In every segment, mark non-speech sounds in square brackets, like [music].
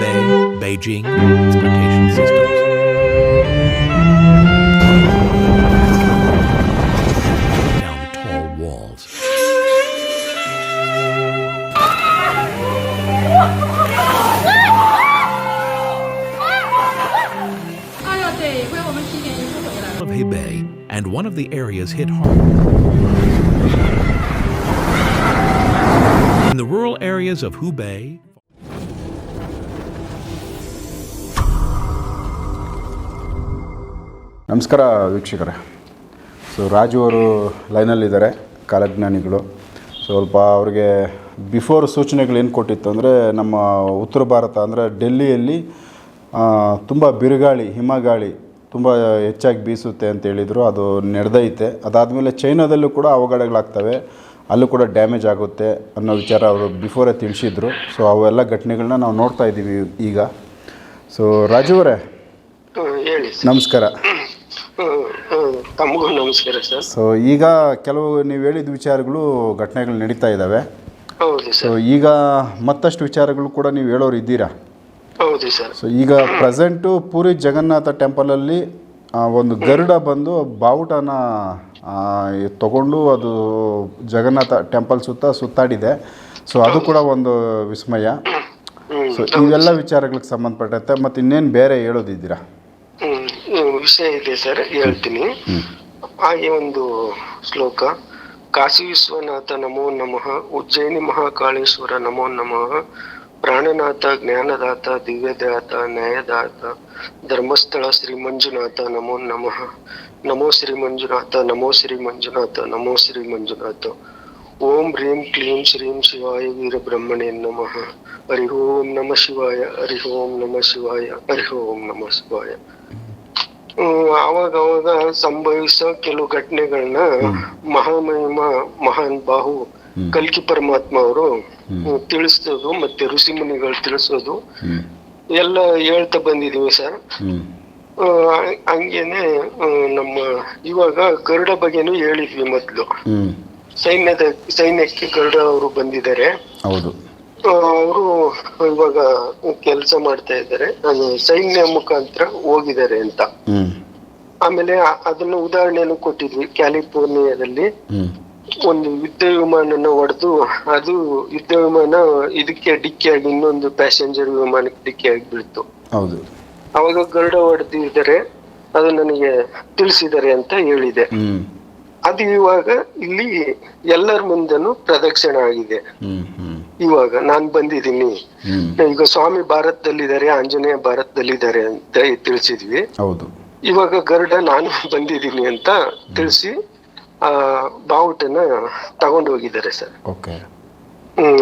Hubei, Beijing, transportation systems. Down tall walls. of Hebei, and one of the areas hit hard. In the rural areas of Hubei, ನಮಸ್ಕಾರ ವೀಕ್ಷಕರೇ. So Raju ಅವರು ಲೈನಲ್ಲಿದ್ದಾರೆ ಕಾಲಜ್ಞಾನಿಗಳು. ಸ್ವಲ್ಪ ಅವ್ರಿಗೆ before ಸೂಚನೆಗಳು ಏನು ಕೊಟ್ಟಿತ್ತು ಅಂದರೆ ನಮ್ಮ ಉತ್ತರ ಭಾರತ ಅಂದರೆ ಡೆಲ್ಲಿಯಲ್ಲಿ ತುಂಬ ಬಿರುಗಾಳಿ ಹಿಮಗಾಳಿ ತುಂಬ ಹೆಚ್ಚಾಗಿ ಬೀಸುತ್ತೆ ಅಂತ ಹೇಳಿದರು ಅದು ನಡೆದೈತೆ ಅದಾದಮೇಲೆ ಚೈನಾದಲ್ಲೂ ಕೂಡ ಅವಘಡಗಳಾಗ್ತವೆ ಅಲ್ಲೂ ಕೂಡ ಡ್ಯಾಮೇಜ್ ಆಗುತ್ತೆ ಅನ್ನೋ ವಿಚಾರ ಅವರು ಬಿಫೋರೇ ತಿಳಿಸಿದ್ರು. ಸೊ ಅವೆಲ್ಲ ಘಟನೆಗಳನ್ನ ನಾವು ನೋಡ್ತಾ ಇದ್ದೀವಿ ಈಗ. ಸೊ ರಾಜು ಅವರೇ ಹೇಳಿ. ನಮಸ್ಕಾರ. ತಮಗೂ ನಮಸ್ಕಾರ ಸರ್. ಸೊ ಈಗ ಕೆಲವು ನೀವು ಹೇಳಿದ ವಿಚಾರಗಳು ಘಟನೆಗಳು ನಡೀತಾ ಇದ್ದಾವೆ ಹೌದು ಸೊ ಸರ್. ಈಗ ಮತ್ತಷ್ಟು ವಿಚಾರಗಳು ಕೂಡ ನೀವು ಹೇಳೋರು ಇದ್ದೀರಾ? ಹೌದು ಸರ್. ಸೊ ಈಗ ಪ್ರೆಸೆಂಟು ಪೂರಿ ಜಗನ್ನಾಥ ಟೆಂಪಲಲ್ಲಿ ಆ, ಒಂದು ಗರುಡ ಬಂದು ಬಾವುಟನ ಆ, ತಗೊಂಡು ಅದು ಜಗನ್ನಾಥ ಟೆಂಪಲ್ ಸುತ್ತ ಸುತ್ತಾಡಿದೆ. ಸೊ ಅದು ಕೂಡ ಒಂದು ವಿಸ್ಮಯ. ಸೊ ಇವೆಲ್ಲ ವಿಚಾರಗಳಿಗೆ ಸಂಬಂಧಪಟ್ಟಂತೆ ಮತ್ತು ಇನ್ನೇನು ಬೇರೆ ಹೇಳೋದಿದ್ದೀರಾ? ವಿಷಯ ಇದೆ ಸರ್, ಹೇಳ್ತೀನಿ. ಹಾಗೆ ಒಂದು ಶ್ಲೋಕ. ಕಾಶಿ ವಿಶ್ವನಾಥ ನಮೋ ನಮಃ, ಉಜ್ಜಯಿನಿ ಮಹಾಕಾಳೇಶ್ವರ ನಮೋ ನಮಃ, ಪ್ರಾಣನಾಥ, ಜ್ಞಾನದಾತ, ದಿವ್ಯದಾತ, ನ್ಯಾಯದಾತ, ಧರ್ಮಸ್ಥಳ ಶ್ರೀ ಮಂಜುನಾಥ ನಮೋ ನಮಃ. ನಮೋ ಶ್ರೀ ಮಂಜುನಾಥ ನಮೋ ಶ್ರೀ ಮಂಜುನಾಥ ನಮೋ ಶ್ರೀ ಮಂಜುನಾಥ ಓಂ ಹ್ರೀಂ ಕ್ಲೀಂ ಶ್ರೀಂ ಶಿವಾಯ ವೀರಬ್ರಹ್ಮಣೇ ನಮಃ. ಹರಿ ಓಂ ನಮ ಶಿವಾಯ, ಹರಿ ಓಂ ನಮ ಶಿವಾಯ, ಹರಿ ಓಂ ನಮ ಶಿವಾಯ. ಆವಾಗ ಅವಾಗ ಸಂಭವಿಸೋ ಕೆಲವು ಘಟನೆಗಳನ್ನ ಮಹಾಮಹಿಮ ಮಹಾನ್ ಬಾಹು ಕಲ್ಕಿ ಪರಮಾತ್ಮ ಅವರು ತಿಳಿಸೋದು ಮತ್ತೆ ಋಷಿ ಮುನಿಗಳು ತಿಳಿಸೋದು. ಎಲ್ಲ ಹೇಳ್ತಾ ಬಂದಿದೀವಿ ಸರ್. ಆ, ಹಂಗೇನೆ ನಮ್ಮ ಇವಾಗ ಗರುಡ ಬಗ್ಗೆನೂ ಹೇಳಿದ್ವಿ ಮೊದ್ಲು. ಸೈನ್ಯದ ಸೈನ್ಯಕ್ಕೆ ಗರುಡ ಅವರು ಬಂದಿದ್ದಾರೆ. ಹೌದು. ಅವರು ಇವಾಗ ಕೆಲಸ ಮಾಡ್ತಾ ಇದ್ದಾರೆ. ಸೈನ್ಯ ಮುಖಾಂತರ ಹೋಗಿದ್ದಾರೆ ಅಂತ. ಆಮೇಲೆ ಅದನ್ನ ಉದಾಹರಣೆಯನ್ನು ಕೊಟ್ಟಿದ್ವಿ. ಕ್ಯಾಲಿಫೋರ್ನಿಯಾದಲ್ಲಿ ಒಂದು ಯುದ್ಧ ವಿಮಾನನ ಹೊಡೆದು ಅದು ಯುದ್ಧ ವಿಮಾನ ಇದಕ್ಕೆ ಡಿಕ್ಕಿಯಾಗಿ ಇನ್ನೊಂದು ಪ್ಯಾಸೆಂಜರ್ ವಿಮಾನಕ್ಕೆ ಡಿಕ್ಕಿ ಆಗಿಬಿಡ್ತು ಹೌದು. ಅವಾಗ ಗರುಡ ಹೊಡೆದಿದ್ದಾರೆ ಅದು ನನಗೆ ತಿಳಿಸಿದ್ದಾರೆ ಅಂತ ಹೇಳಿದೆ. ಅದು ಇವಾಗ ಇಲ್ಲಿ ಎಲ್ಲರ ಮುಂದೆನೂ ಪ್ರದಕ್ಷಿಣ ಆಗಿದೆ. ಇವಾಗ ನಾನ್ ಬಂದಿದ್ದೀನಿ. ಈಗ ಸ್ವಾಮಿ ಭಾರತದಲ್ಲಿದ್ದಾರೆ ಆಂಜನೇಯ ಭಾರತದಲ್ಲಿದ್ದಾರೆ ಅಂತ ತಿಳಿಸಿದ್ವಿ. ಹೌದು. ಇವಾಗ ಗರುಡ ನಾನು ಬಂದಿದ್ದೀನಿ ಅಂತ ತಿಳಿಸಿ ಆ ಬಾವುಟನ ತಗೊಂಡು ಹೋಗಿದ್ದಾರೆ ಸರ್.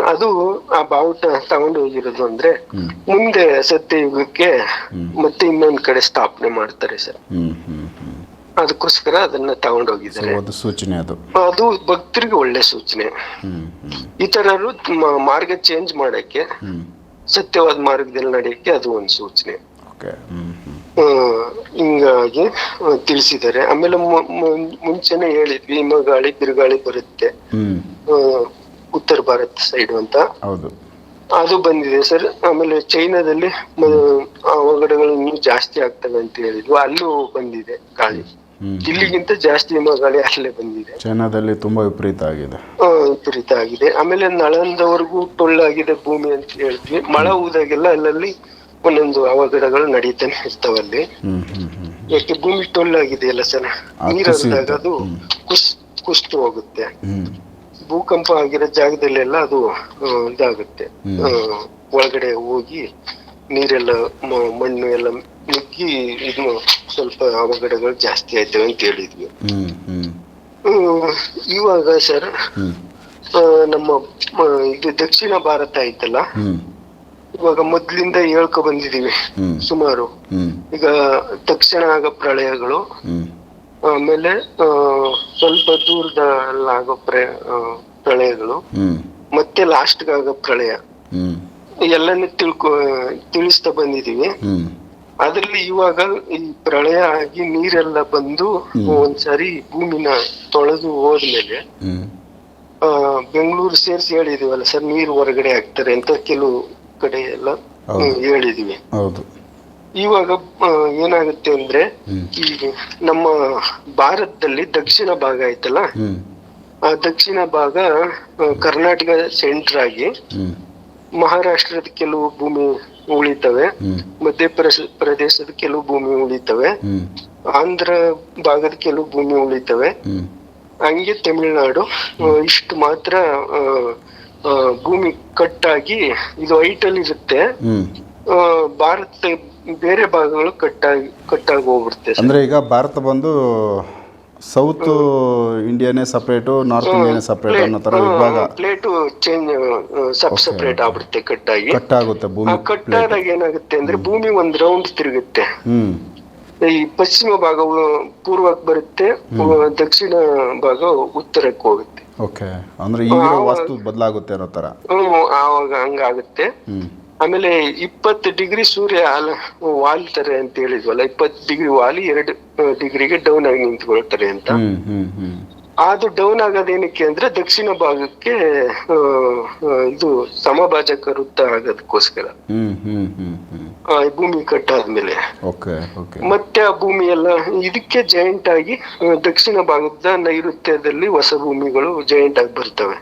ಅದು ಆ ಬಾವುಟ ತಗೊಂಡು ಹೋಗಿರೋದು ಅಂದ್ರೆ ಮುಂದೆ ಸತ್ಯಯುಗಕ್ಕೆ ಮತ್ತೆ ಇನ್ನೊಂದ್ ಕಡೆ ಸ್ಥಾಪನೆ ಮಾಡ್ತಾರೆ ಸರ್. ಅದಕ್ಕೋಸ್ಕರ ಅದನ್ನ ತಗೊಂಡೋಗಿದ್ದಾರೆ. ಅದು ಸೂಚನೆ ಅದು. ಅದು ಭಕ್ತರಿಗೆ ಒಳ್ಳೆ ಸೂಚನೆ. ಇತರರು ಮಾರ್ಗ ಚೇಂಜ್ ಮಾಡಕ್ಕೆ ಸತ್ಯವಾದ ಮಾರ್ಗದಲ್ಲಿ ನಡೆಯಕ್ಕೆ ಅದು ಒಂದು ಸೂಚನೆ. ಹಿಂಗಾಗಿ ತಿಳಿಸಿದ್ದಾರೆ. ಆಮೇಲೆ ಮುಂಚೆನೆ ಹೇಳಿದ್ವಿ ಹಿಮಗಾಳಿ ಬಿರುಗಾಳಿ ಬರುತ್ತೆ. ಉತ್ತರ ಭಾರತ ಸೈಡ್ ಅಂತ. ಹೌದು. ಅದು ಬಂದಿದೆ ಸರ್. ಆಮೇಲೆ ಚೈನಾದಲ್ಲಿ ಅವಘಡಗಳು ಇನ್ನೂ ಜಾಸ್ತಿ ಆಗ್ತವೆ ಅಂತ ಹೇಳಿದ್ವಿ. ಅಲ್ಲೂ ಬಂದಿದೆ ಗಾಳಿ. ಇಲ್ಲಿಗಿಂತ ಜಾಸ್ತಿ ಹಿಮಗಾಳಿ ಅಲ್ಲೇ ಬಂದಿದೆ. ಚೈನಾದಲ್ಲಿ ತುಂಬಾ ವಿಪರೀತ ಆಗಿದೆ. ವಿಪರೀತ ಆಗಿದೆ. ಆಮೇಲೆ ನಳಂದವರೆಗೂ ಟೊಳ್ಳಾಗಿದೆ ಭೂಮಿ ಅಂತ ಹೇಳ್ತೀವಿ. ಮಳೆ ಹೋದಾಗೆಲ್ಲ ಅಲ್ಲಲ್ಲಿ ಒಂದೊಂದು ಅವಘಡಗಳು ನಡೀತಾನೆ ಇರ್ತಾವಲ್ಲಿ ಯಾಕೆ ಭೂಮಿ ಟೊಳ್ಳಾಗಿದೆಯಲ್ಲ ಸರ್? ಅದು ನೀರು ಕುಸಿಯುತ್ತೆ. ಅದು ಕುಸ್ ಕುಸ್ತು ಹೋಗುತ್ತೆ. ಭೂಕಂಪ ಆಗಿರೋ ಜಾಗದಲ್ಲೆಲ್ಲ ಅದು ಇದಾಗುತ್ತೆ. ಒಳಗಡೆ ಹೋಗಿ ನೀರೆಲ್ಲ ಮಣ್ಣು ಎಲ್ಲ ನುಗ್ಗಿ ಇದು ಸ್ವಲ್ಪ ಅವಘಡಗಳು ಜಾಸ್ತಿ ಆಯ್ತವೆ ಅಂತ ಹೇಳಿದ್ವಿ. ಇವಾಗ ಸರ್ ನಮ್ಮ ಇದು ದಕ್ಷಿಣ ಭಾರತ ಐತಲ್ಲ? ಇವಾಗ ಮೊದ್ಲಿಂದ ಹೇಳ್ಕೊ ಬಂದಿದೀವಿ. ಸುಮಾರು. ಈಗ ತಕ್ಷಣ ಆಗ ಪ್ರಳಯಗಳು. ಆಮೇಲೆ ಸ್ವಲ್ಪ ದೂರದಲ್ಲಾಗೋ ಪ್ರ ಆ, ಪ್ರಳಯಗಳು. ಮತ್ತೆ ಲಾಸ್ಟ್ ಆಗೋ ಪ್ರಳಯ. ಎಲ್ಲಾನು ತಿಳ್ಕೊ ತಿಳಿಸ್ತಾ ಬಂದಿದೀವಿ. ಅದ್ರಲ್ಲಿ ಇವಾಗ ಈ ಪ್ರಳಯ ಆಗಿ ನೀರೆಲ್ಲ ಬಂದು ಒಂದ್ಸರಿ ಭೂಮಿನ ತೊಳೆದು ಹೋದ್ಮೇಲೆ ಆ ಬೆಂಗಳೂರು ಸೇರಿಸಿ ಹೇಳಿದೀವಲ್ಲ ಸರ್ ನೀರು ಹೊರಗಡೆ ಹಾಕ್ತಾರೆ ಅಂತ ಕೆಲವು ಕಡೆ ಎಲ್ಲ. ಹೇಳಿದೀವಿ. ಹೌದು. ಇವಾಗ ಏನಾಗುತ್ತೆ ಅಂದ್ರೆ ಈ ನಮ್ಮ ಭಾರತದಲ್ಲಿ ದಕ್ಷಿಣ ಭಾಗ ಐತಲ್ಲ ಆ ದಕ್ಷಿಣ ಭಾಗ ಕರ್ನಾಟಕ ಸೆಂಟರ್ ಆಗಿ ಮಹಾರಾಷ್ಟ್ರದ ಕೆಲವು ಭೂಮಿ ಉಳಿತವೆ. ಮಧ್ಯ ಮಧ್ಯಪ್ರದೇಶ ಪ್ರದೇಶದ ಕೆಲವು ಭೂಮಿ ಉಳಿತವೆ. ಆಂಧ್ರ ಭಾಗದ ಕೆಲವು ಭೂಮಿ ಉಳಿತವೆ. ಹಂಗೆ ತಮಿಳುನಾಡು. ಇಷ್ಟು ಮಾತ್ರ ಭೂಮಿ ಕಟ್ಟಾಗಿ ಇದು ಹೈಟಲ್ ಇರುತ್ತೆ. ಭಾರತ ಬೇರೆ ಭಾಗಗಳು ಕಟ್ಟಾಗಿ ಕಟ್ಟಾಗಿ ಹೋಗ್ಬಿಡುತ್ತೆ ಅಂದ್ರೆ ಈಗ ಭಾರತ ಬಂದು ಸೌತ್ ಇಂಡಿಯಾನೇ ಸಪ್ರೇಟು ನಾರ್ತ್ ಇಂಡಿಯಾನೇ ಸಪ್ರೇಟ್ ಅನ್ನೋ ತರ ವಿಭಾಗ. ಪ್ಲೇಟು ಚೇಂಜ್ ಸಬ್ ಸಪ್ರೇಟ್ ಆಗ್ಬಿಡುತ್ತೆ ಆಗಿ. ಕಟ್ ಆಗುತ್ತೆ ಭೂಮಿ ಕಟ್ ಆದಾಗ ಏನಾಗುತ್ತೆ ಅಂದ್ರೆ ಭೂಮಿ ಒಂದ್ ರೌಂಡ್ ತಿರುಗುತ್ತೆ. ಈ ಪಶ್ಚಿಮ ಭಾಗವು ಪೂರ್ವಕ್ಕೆ ಬರುತ್ತೆ ದಕ್ಷಿಣ ಭಾಗ ಉತ್ತರಕ್ಕೆ ಹೋಗುತ್ತೆ. ಓಕೆ ಅಂದ್ರೆ ಈಗಿರೋ ವಾಸ್ತು ಬದಲಾಗುತ್ತೆ ಅನ್ನೋ ತರ. ಆವಾಗ ಹಂಗಾಗುತ್ತೆ. ಆಮೇಲೆ ಇಪ್ಪತ್ತು ಡಿಗ್ರಿ ಸೂರ್ಯ ವಾಲ್ತಾರೆ ಅಂತ ಹೇಳಿದ್ವಲ್ಲ ಇಪ್ಪತ್ತು ಡಿಗ್ರಿ ವಾಲಿ ಎರಡು ಡಿಗ್ರಿಗೆ ಡೌನ್ ಆಗಿ ನಿಂತ್ಕೊಳ್ತಾರೆ ಅಂತ. ಅದು ಡೌನ್ ಆಗೋದೇನಕ್ಕೆ ಅಂದ್ರೆ ದಕ್ಷಿಣ ಭಾಗಕ್ಕೆ ಇದು ಸಮಭಾಜಕ ವೃತ್ತ ಆಗೋದಕ್ಕೋಸ್ಕರ. ಭೂಮಿ ಕಟ್ಟಾದ್ಮೇಲೆ. ಮತ್ತೆ ಆ ಭೂಮಿ ಎಲ್ಲ ಇದಕ್ಕೆ ಜಾಯಿಂಟ್ ಆಗಿ ದಕ್ಷಿಣ ಭಾಗದ ನೈಋತ್ಯದಲ್ಲಿ ಹೊಸ ಭೂಮಿಗಳು ಜಾಯಿಂಟ್ ಆಗಿ ಬರ್ತವೆ.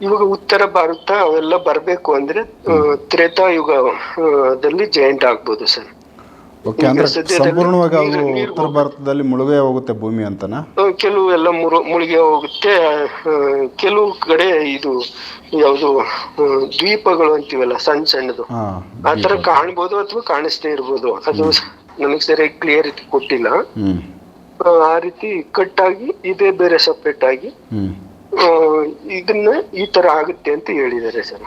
ಇವಾಗ ಉತ್ತರ ಭಾರತ ಅವೆಲ್ಲ ಬರಬೇಕು ಅಂದ್ರೆ ಆ, ತ್ರೇತಾಯುಗ ಆ, ದಲ್ಲಿ ಜಾಯಿಂಟ್ ಆಗ್ಬೋದು ಸರ್. ಓಕೆ ಅಂದ್ರೆ ಸಂಪೂರ್ಣವಾಗಿ ಅದು ಉತ್ತರ ಭಾರತದಲ್ಲಿ ಮುಳುಗೇ ಹೋಗುತ್ತೆ ಭೂಮಿ ಅಂತನಾ? ಕೆಲವು ಎಲ್ಲ ಮುಳುಗೆ ಹೋಗುತ್ತೆ. ಕೆಲವು ಕಡೆ ಇದು ಯಾವುದು ದ್ವೀಪಗಳು ಅಂತೀವಲ್ಲ ಸಣ್ಣ ಸಣ್ಣದು. ಆತರ ಆ ತರ ಕಾಣ್ಬೋದು ಅಥವಾ ಕಾಣಿಸ್ತೇ ಇರ್ಬೋದು. ಅದು ನನಗೆ ಸರಿಯಾಗಿ ಕ್ಲಿಯರಿಟಿ ಕೊಟ್ಟಿಲ್ಲ. ಆ, ರೀತಿ ಕಟ್ಟಾಗಿ ಇದೇ ಬೇರೆ ಸಪ್ರೇಟ್ ಆಗಿ ಇದನ್ನ ಈ ತರ ಆಗುತ್ತೆ ಅಂತ ಹೇಳಿದ್ದಾರೆ ಸರ್.